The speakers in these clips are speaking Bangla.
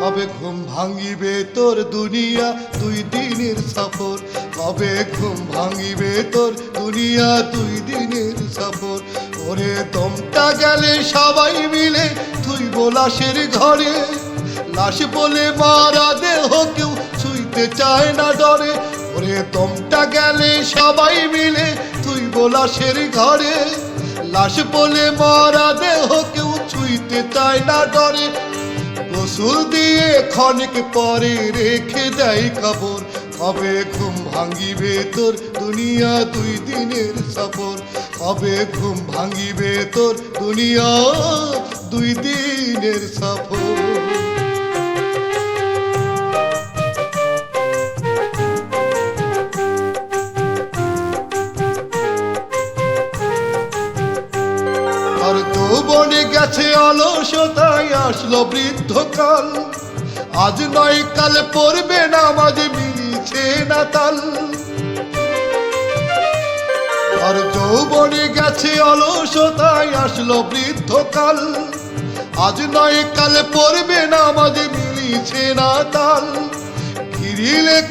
কবে ঘুম ভাঙিবে তোর দুনিয়া? দুই দিনের সফর। কবে ঘুম ভাঙিবে তোর দুনিয়া? দুই দিনের সফর। ওরে দমটা গেলে সবাই মিলে তুই বোলাসের ঘরে। লাশ বলে মারা দেহ কেউ ছুঁইতে চায় না ডরে। ওরে দমটা গেলে সবাই মিলে তুই বোলাসের ঘরে। লাশ বলে মারা দেহ কেউ ছুঁইতে চায় না ডরে। গোসল দিয়ে ক্ষণিক পরে রেখে দেয় কাপড়। কবে ঘুম ভাঙিবে তোর দুনিয়া দুই দিনের সফর? কবে ঘুম ভাঙিবে তোর দুনিয়া দুই দিনের সফর? গেছে অলসতায় আসলো বৃদ্ধকাল। আজ নয় কাল পড়বে না মাঝে মিলিছে না তাল। আর যৌবনে গেছে অলসতায় আসলো বৃদ্ধকাল। আজ নয় কাল পড়বে না মাঝে মিলিছে না তাল।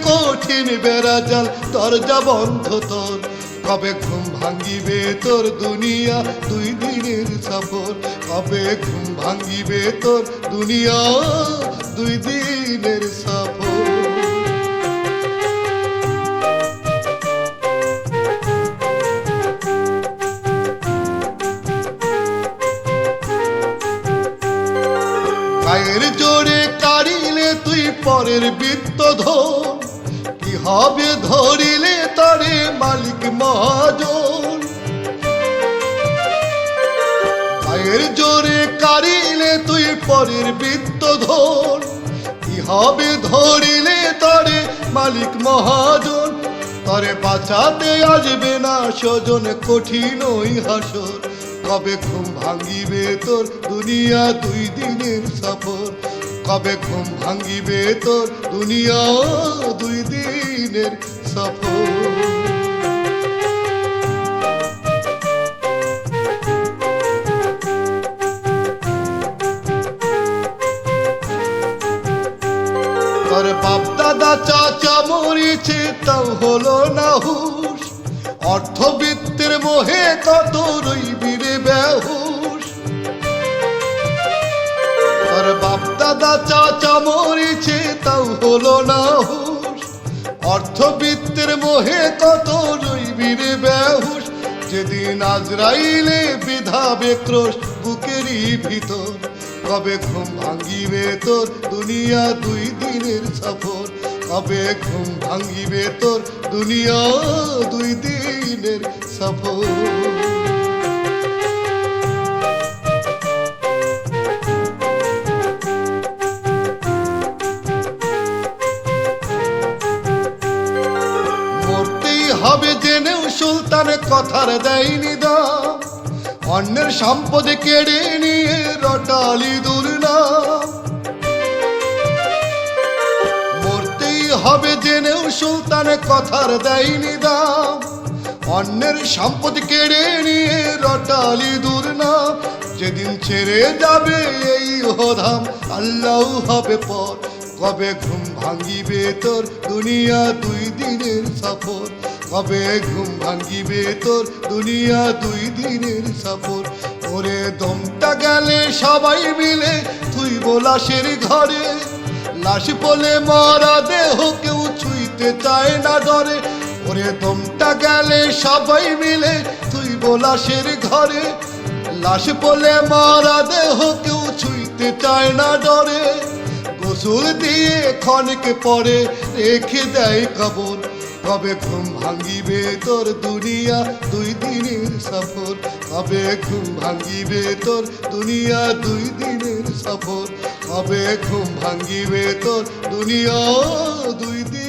কঠিন বেড়া জাল দরজা বন্ধ তোর। কবে ঘুম ভাঙ্গিবে তোর দুনিয়া? দুই দিনের সফর। কবে ঘুম ভাঙ্গিবে তোর দুনিয়া? দুই দিনের সফর। গায়ের জোরে কাড়িলে তুই পরের বৃত্ত ধর। হবে ধরিলে তারে মালিক মহাজন। গায়ের জোরে কাড়িলে তুই পরের বৃত্ত ধর হবে ধরিলে তারে মালিক মহাজন। তরে বাঁচাতে আসবে না স্বজন কঠিন হাসর। কবে ঘুম ভাঙ্গিবে তোর দুনিয়া দুই দিনের সফর? কবে ঘুম ভাঙ্গিবে তোর দুনিয়া দুই দিনের সফর। তোর বাপ দাদা চাচা মরিছে, তাও হলো না হুশ। অর্থবিত্তের মোহে কত রইবি রে বেহুশ। তোর বাপ দাদা চাচা মরিছে, তাও হলো না হুশ। অর্থবিত্তের মোহে কত রইবি রে যেদিন আজরাইলে বিধাবে ক্রোশ বুকেরই ভিতর। কবে ঘুম ভাঙ্গিবে তোর, দুনিয়া দুই দিনের সফর। কবে ঘুম ভাঙ্গিবে তোর দুনিয়া দুই দিনের সফর। কথার দেয়নি দাম অন্যের সম্পদ কেড়ে নিয়ে রটালি দুর্নাম মরতেই হবে জেনেও সুলতান কথার দেয়নি দাম অন্যের সম্পদ কেড়ে নিয়ে রটালি দুর্নাম যেদিন ছেড়ে যাবে এই হোধাম আল্লাহ হবে পর। কবে ঘুম ভাঙিবে তোর দুনিয়া দুই দিনের সফর। কবে ঘুম ভাঙ্গিবে তোর দুনিয়া দুই দিনের সফর। ওরে দমটা গেলে সবাই মিলে তুই বোলাসের ঘরে। লাশ বলে মারা দেহ কেউ ছুঁইতে চায় না ডরে। ওরে দমটা গেলে সবাই মিলে তুই বোলাসের ঘরে। লাশ বলে মারা দেহ কেউ ছুঁইতে চায় না ডরে। গোসল দিয়ে ক্ষণিক পরে রেখে দেয় কবর। কবে ঘুম ভাঙিবে তোর দুনিয়া? দুই দিনের সফর। কবে ঘুম ভাঙিবে তোর দুনিয়া? দুই দিনের সফর। কবে ঘুম ভাঙিবে তোর দুনিয়া? দুই দিন